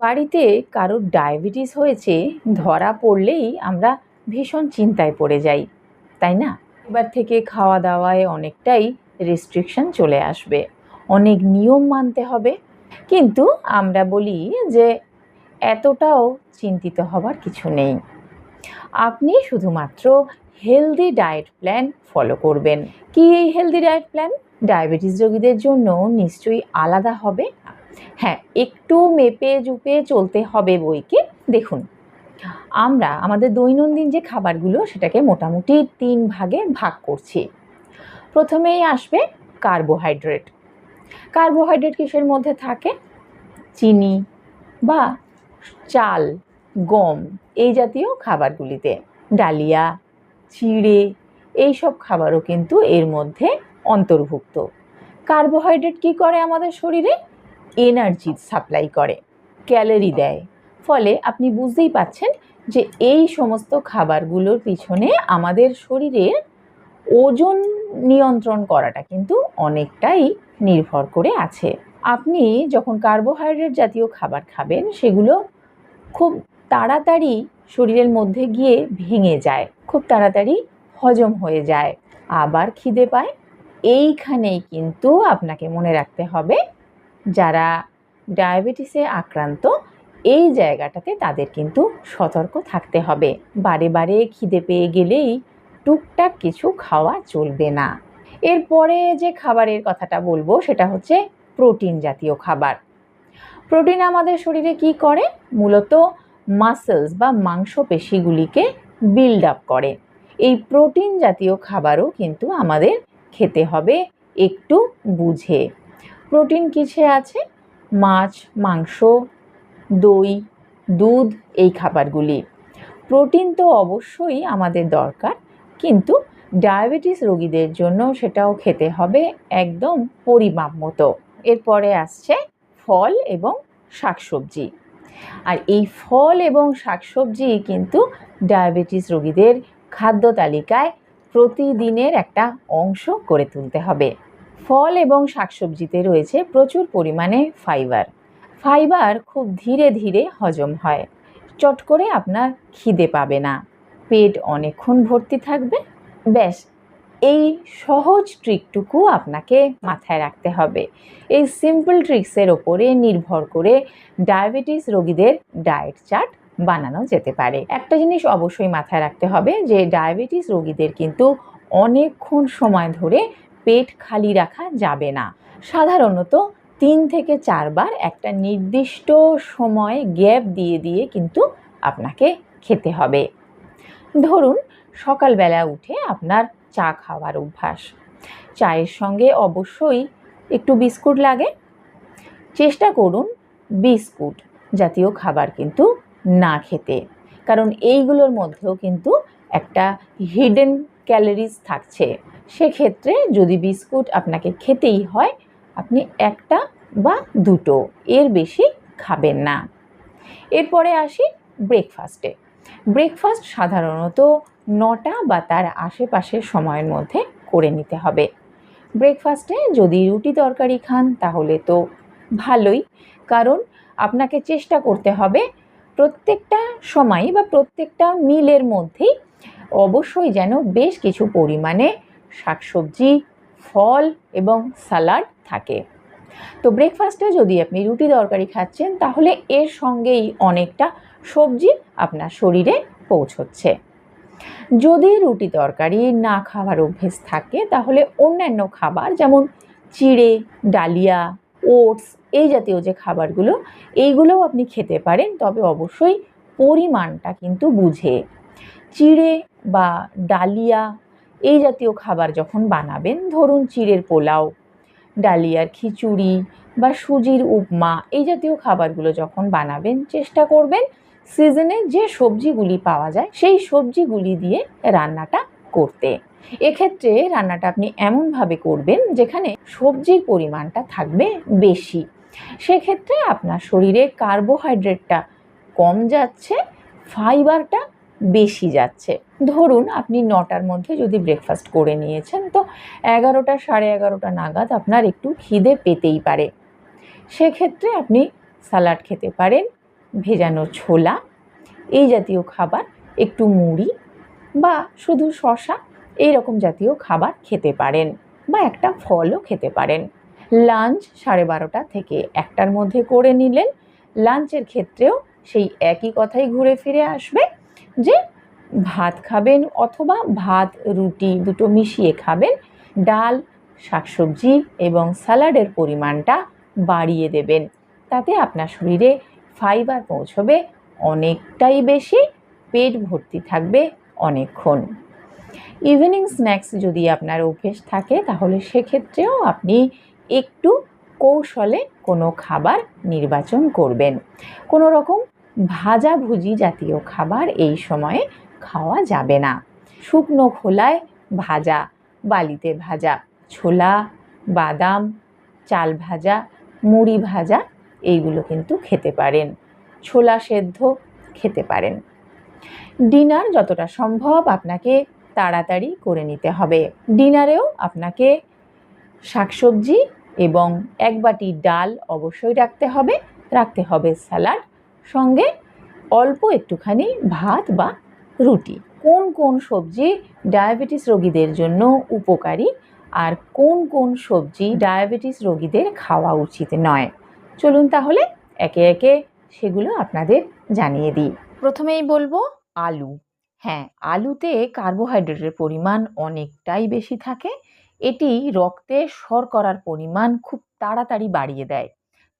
বাড়িতে কারোর ডায়াবেটিস হয়েছে, ধরা পড়লেই আমরা ভীষণ চিন্তায় পড়ে যাই, তাই না? এবার থেকে খাওয়া দাওয়ায় অনেকটাই রেস্ট্রিকশন চলে আসবে। অনেক নিয়ম মানতে হবে। কিন্তু আমরা বলি যে, এতটাও চিন্তিত হবার কিছু নেই। আপনি শুধুমাত্র হেলদি ডায়েট প্ল্যান ফলো করবেন। কি এই হেলদি ডায়েট প্ল্যান ডায়াবেটিস রোগীদের জন্য নিশ্চয়ই আলাদা হবে। হ্যাঁ একটু মেপে জুপে চলতে হবে বইকে। দেখুন, আমরা আমাদের দৈনন্দিন যে খাবারগুলো সেটাকে মোটামুটি তিন ভাগে ভাগ করছি। প্রথমেই আসবে কার্বোহাইড্রেট। কার্বোহাইড্রেট কিসের মধ্যে থাকে? চিনি বা চাল, গম এই জাতীয় খাবারগুলিতে। ডালিয়া, চিড়ে এই সব খাবারও কিন্তু এর মধ্যে অন্তর্ভুক্ত। কার্বোহাইড্রেট কী করে আমাদের শরীরে? এনার্জি সাপ্লাই করে ক্যালোরি দেয়। ফলে আপনি বুঝতেই পাচ্ছেন যে এই সমস্ত খাবারগুলোর পিছনে আমাদের শরীরের ওজন নিয়ন্ত্রণ করাটা কিন্তু অনেকটাই নির্ভর করে আছে। আপনি যখন কার্বোহাইড্রেট জাতীয় খাবার খাবেন সেগুলো খুব তাড়াতাড়ি শরীরের মধ্যে গিয়ে ভেঙে যায় খুব তাড়াতাড়ি হজম হয়ে যায় আবার খিদে পায়। এইখানেই কিন্তু আপনাকে মনে রাখতে হবে যারা ডায়াবেটিসে আক্রান্ত, এই জায়গাটাতে তাদের কিন্তু সতর্ক থাকতে হবে। বারে বারে খিদে পেয়ে গেলেই টুকটাক কিছু খাওয়া চলবে না। এরপরে যে খাবারের কথাটা বলব, সেটা হচ্ছে প্রোটিন জাতীয় খাবার। প্রোটিন আমাদের শরীরে কি করে? মূলত মাসেলস বা মাংসপেশিগুলিকে বিল্ড আপ করে। এই প্রোটিন জাতীয় খাবারও কিন্তু আমাদের খেতে হবে, একটু বুঝে। প্রোটিন কিসে আছে? মাছ, মাংস, দই, দুধ, এই খাবারগুলি। প্রোটিন তো অবশ্যই আমাদের দরকার, কিন্তু ডায়াবেটিস রোগীদের জন্য সেটাও খেতে হবে একদম পরিমাপ মতো। এরপরে আসছে ফল এবং শাকসবজি। আর এই ফল এবং শাকসবজি কিন্তু ডায়াবেটিস রোগীদের খাদ্য তালিকায় প্রতিদিনের একটা অংশ করে তুলতে হবে। ফল এবং শাকসবজিতে রয়েছে প্রচুর পরিমাণে ফাইবার। ফাইবার খুব ধীরে ধীরে হজম হয়। চট করে আপনার খিদে পাবে না। পেট অনেকক্ষণ ভর্তি থাকবে। ব্যাস, এই সহজ ট্রিকটুকু আপনাকে মাথায় রাখতে হবে। এই সিম্পল ট্রিক্সের ওপরে নির্ভর করে ডায়াবেটিস রোগীদের ডায়েট চার্ট বানানো যেতে পারে। একটা জিনিস অবশ্যই মাথায় রাখতে হবে যে, ডায়াবেটিস রোগীদের কিন্তু অনেকক্ষণ সময় ধরে পেট খালি রাখা যাবে না। সাধারণত তিন থেকে চারবার একটা নির্দিষ্ট সময় গ্যাপ দিয়ে দিয়ে কিন্তু আপনাকে খেতে হবে। ধরুন, সকালবেলা উঠে আপনার চা খাওয়ার অভ্যাস। চায়ের সঙ্গে অবশ্যই একটু বিস্কুট লাগে। চেষ্টা করুন বিস্কুট জাতীয় খাবার কিন্তু না খেতে। কারণ এইগুলোর মধ্যেও কিন্তু একটা হিডেন ক্যালোরিজ থাকছে। সেক্ষেত্রে যদি বিস্কুট আপনাকে খেতেই হয়, আপনি একটা বা দুটো, এর বেশি খাবেন না। এরপরে আসি ব্রেকফাস্টে ব্রেকফাস্ট সাধারণত নটা বা তার আশেপাশের সময়ের মধ্যে করে নিতে হবে। ব্রেকফাস্টে যদি রুটি তরকারি খান, তাহলে তো ভালোই, কারণ আপনাকে চেষ্টা করতে হবে প্রত্যেকটা সময় বা প্রত্যেকটা মিলের মধ্যেই অবশ্যই যেন বেশ কিছু পরিমাণে শাকসবজি, ফল এবং সালাড থাকে। তো ব্রেকফাস্টে যদি আপনি রুটি তরকারি খাচ্ছেন, তাহলে এর সঙ্গেই অনেকটা সবজি আপনার শরীরে পৌঁছচ্ছে। যদি রুটি তরকারি না খাওয়ার অভ্যেস থাকে, তাহলে অন্যান্য খাবার যেমন চিড়ে, ডালিয়া, ওটস, এই জাতীয় যে খাবারগুলো, এইগুলোও আপনি খেতে পারেন, তবে অবশ্যই পরিমাণটা কিন্তু বুঝে। চিড়ে বা ডালিয়া এই জাতীয় খাবার যখন বানাবেন, ধরুন চিড়ের পোলাও, ডালিয়ার খিচুড়ি বা সুজির উপমা, এই জাতীয় খাবারগুলো যখন বানাবেন, চেষ্টা করবেন সিজনে যে সবজিগুলি পাওয়া যায়, সেই সবজিগুলি দিয়ে রান্নাটা করতে। এক্ষেত্রে রান্নাটা আপনি এমনভাবে করবেন, যেখানে সবজির পরিমাণটা থাকবে বেশি। সেক্ষেত্রে আপনার শরীরে কার্বোহাইড্রেটটা কম যাচ্ছে ফাইবারটা বেশি যাচ্ছে। ধরুন আপনি নটার মধ্যে যদি ব্রেকফাস্ট করে নিয়েছেন, তো এগারোটা, সাড়ে এগারোটা নাগাদ আপনার একটু খিদে পেতেই পারে। সেক্ষেত্রে আপনি স্যালাড খেতে পারেন, ভেজানো ছোলা, এই জাতীয় খাবার, একটু মুড়ি বা শুধু শশা এই রকম জাতীয় খাবার খেতে পারেন বা একটা ফলও খেতে পারেন। লাঞ্চ সাড়ে বারোটা থেকে একটার মধ্যে করে নিলেন, লাঞ্চের ক্ষেত্রেও সেই একই কথাই ঘুরে ফিরে আসবে। যে ভাত খাবেন অথবা ভাত, রুটি দুটো মিশিয়ে খাবেন, ডাল, শাকসবজি এবং স্যালাডের পরিমাণটা বাড়িয়ে দেবেন। তাতে আপনার শরীরে ফাইবার পৌঁছবে, অনেকটাই বেশি পেট ভর্তি থাকবে অনেকক্ষণ। ইভিনিং স্ন্যাক্স যদি আপনার অভ্যেস থাকে, তাহলে সেক্ষেত্রেও আপনি একটু কৌশলে কোনো খাবার নির্বাচন করবেন। কোনো রকম ভাজাভুজি জাতীয় খাবার এই সময়ে খাওয়া যাবে না। শুকনো খোলায় ভাজা, বালিতে ভাজা, ছোলা, বাদাম, চাল ভাজা, মুড়ি ভাজা, এইগুলো কিন্তু খেতে পারেন। ছোলা সেদ্ধ খেতে পারেন। ডিনার যতটা সম্ভব আপনাকে তাড়াতাড়ি করে নিতে হবে। ডিনারেও আপনাকে শাকসবজি এবং এক বাটি ডাল অবশ্যই রাখতে হবে রাখতে হবে স্যালাড সঙ্গে অল্প একটুখানি ভাত বা রুটি। কোন কোন সবজি ডায়াবেটিস রোগীদের জন্য উপকারী আর কোন কোন সবজি ডায়াবেটিস রোগীদের খাওয়া উচিত নয়? চলুন তাহলে একে একে সেগুলো আপনাদের জানিয়ে দিই। প্রথমেই বলব আলু। হ্যাঁ আলুতে কার্বোহাইড্রেটের পরিমাণ অনেকটাই বেশি থাকে। এটি রক্তে শর্করার পরিমাণ খুব তাড়াতাড়ি বাড়িয়ে দেয়।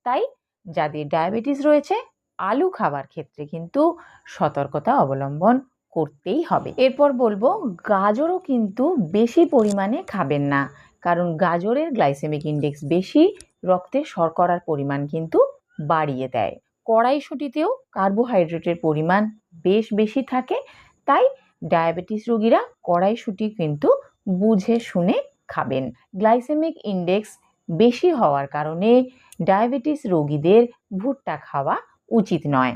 তাই যাদের ডায়াবেটিস রয়েছে আলু খাবার ক্ষেত্রে কিন্তু সতর্কতা অবলম্বন করতেই হবে। এরপর বলব, গাজরও কিন্তু বেশি পরিমাণে খাবেন না। কারণ গাজরের গ্লাইসেমিক ইন্ডেক্স বেশি, রক্তে শর্করার পরিমাণ কিন্তু বাড়িয়ে দেয়। কড়াইশুটিতেও কার্বোহাইড্রেটের পরিমাণ বেশ বেশি থাকে, তাই ডায়াবেটিস রোগীরা কড়াইশুটি কিন্তু বুঝে শুনে খাবেন। গ্লাইসেমিক ইন্ডেক্স বেশি হওয়ার কারণে ডায়াবেটিস রোগীদের ভুট্টা খাওয়া উচিত নয়।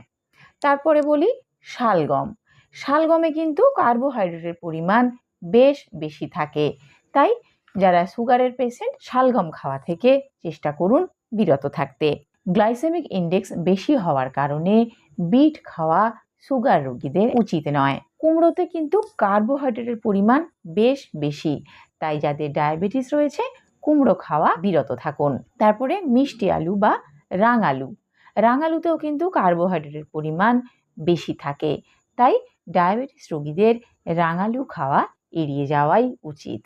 তারপরে বলি শালগম। শালগমে কিন্তু কার্বোহাইড্রেটের পরিমাণ বেশ বেশি থাকে। তাই যারা সুগারের পেশেন্ট শালগম খাওয়া থেকে চেষ্টা করুন বিরত থাকতে। গ্লাইসেমিক ইন্ডেক্স বেশি হওয়ার কারণে বিট খাওয়া সুগার রোগীদের উচিত নয়। কুমড়োতে কিন্তু কার্বোহাইড্রেটের পরিমাণ বেশ বেশি। তাই যাদের ডায়াবেটিস রয়েছে, কুমড়ো খাওয়া বিরত থাকুন। তারপরে মিষ্টি আলু বা রাঙালু। রাঙালুতেও কিন্তু কার্বোহাইড্রেটের পরিমাণ বেশি থাকে। তাই ডায়াবেটিস রোগীদের রাঙালু খাওয়া এড়িয়ে যাওয়াই উচিত।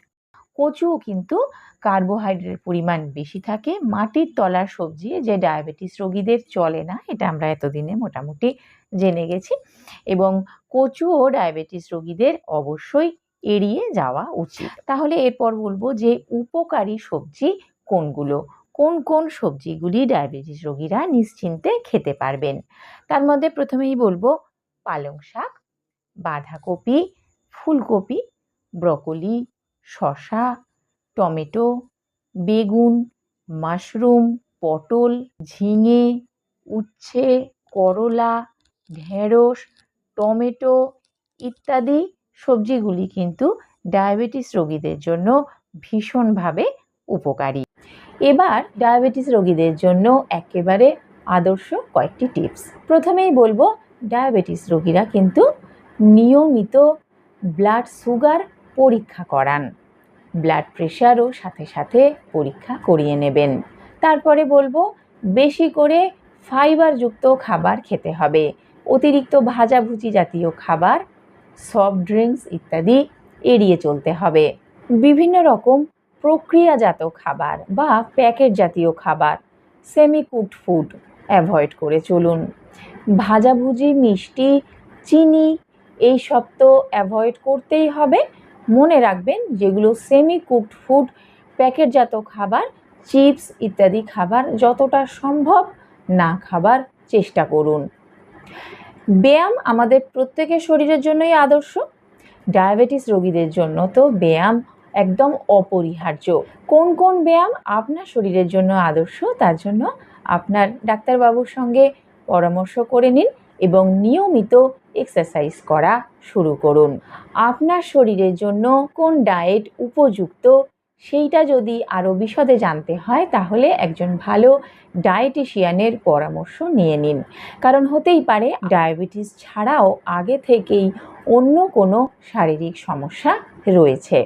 কচুও কিন্তু কার্বোহাইড্রেটের পরিমাণ বেশি থাকে। মাটির তলার সবজি যে ডায়াবেটিস রোগীদের চলে না, এটা আমরা এতদিনে মোটামুটি জেনে গেছি। এবং কচুও ডায়াবেটিস রোগীদের অবশ্যই এড়িয়ে যাওয়া উচিত। তাহলে এরপর বলব যে উপকারী সবজি কোনগুলো? কোন কোন সবজিগুলি ডায়াবেটিস রোগীরা নিশ্চিন্তে খেতে পারবেন। তার মধ্যে প্রথমেই বলব পালং শাক, বাঁধাকপি, ফুলকপি, ব্রকলি শশা টমেটো, বেগুন, মাশরুম, পটল, ঝিঙে, উচ্ছে, করলা, ঢেঁড়স, টমেটো ইত্যাদি সবজিগুলি কিন্তু ডায়াবেটিস রোগীদের জন্য ভীষণভাবে উপকারী। এবার ডায়াবেটিস রোগীদের জন্য একেবারে আদর্শ কয়েকটি টিপস। প্রথমেই বলব, ডায়াবেটিস রোগীরা কিন্তু নিয়মিত ব্লাড সুগার পরীক্ষা করান। ব্লাড প্রেশারও সাথে সাথে পরীক্ষা করিয়ে নেবেন। তারপরে বলব, বেশি করে ফাইবারযুক্ত খাবার খেতে হবে। অতিরিক্ত ভাজাভুজি জাতীয় খাবার, সফট ড্রিঙ্কস ইত্যাদি এড়িয়ে চলতে হবে। বিভিন্ন রকম প্রক্রিয়াজাত খাবার বা প্যাকেট জাতীয় খাবার সেমি কুকড ফুড অ্যাভয়েড করে চলুন। ভাজাভুজি, মিষ্টি, চিনি, এই সব তো অ্যাভয়েড করতেই হবে। মনে রাখবেন যেগুলো সেমি কুকড ফুড প্যাকেটজাত খাবার, চিপস ইত্যাদি খাবার যতটা সম্ভব না খাবার চেষ্টা করুন। ব্যায়াম আমাদের প্রত্যেকের শরীরের জন্যই আদর্শ। ডায়াবেটিস রোগীদের জন্য তো ব্যায়াম একদম অপরিহার্য। কোন কোন ব্যায়াম আপনার শরীরের জন্য আদর্শ, তার জন্য আপনার ডাক্তারবাবুর সঙ্গে পরামর্শ করে নিন এবং নিয়মিত এক্সারসাইজ করা শুরু করুন। আপনার শরীরের জন্য কোন ডায়েট উপযুক্ত, সেইটা যদি আরও বিশদে জানতে হয়, তাহলে একজন ভালো ডায়েটিশিয়ানের পরামর্শ নিয়ে নিন। কারণ হতেই পারে ডায়াবেটিস ছাড়াও আগে থেকেই অন্য কোনো শারীরিক সমস্যা রয়েছে।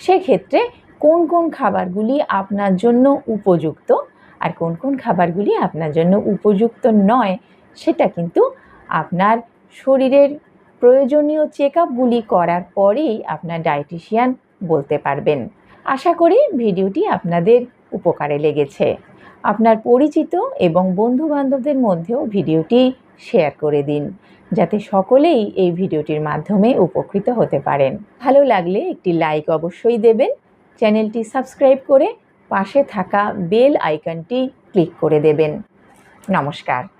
সেক্ষেত্রে কোন কোন খাবারগুলি আপনার জন্য উপযুক্ত আর কোন কোন খাবারগুলি আপনার জন্য উপযুক্ত নয়, সেটা কিন্তু আপনার শরীরের প্রয়োজনীয় চেক আপগুলি করার পরেই আপনার ডায়েটিশিয়ান বলতে পারবেন। আশা করি ভিডিওটি আপনাদের উপকারে লেগেছে। আপনার পরিচিত এবং বন্ধুবান্ধবদের মধ্যেও ভিডিওটি শেয়ার করে দিন, যাতে সকলেই এই ভিডিওটির মাধ্যমে উপকৃত হতে পারেন। ভালো লাগলে একটি লাইক অবশ্যই দেবেন, চ্যানেলটি সাবস্ক্রাইব করে পাশে থাকা বেল আইকনটি ক্লিক করে দেবেন। নমস্কার।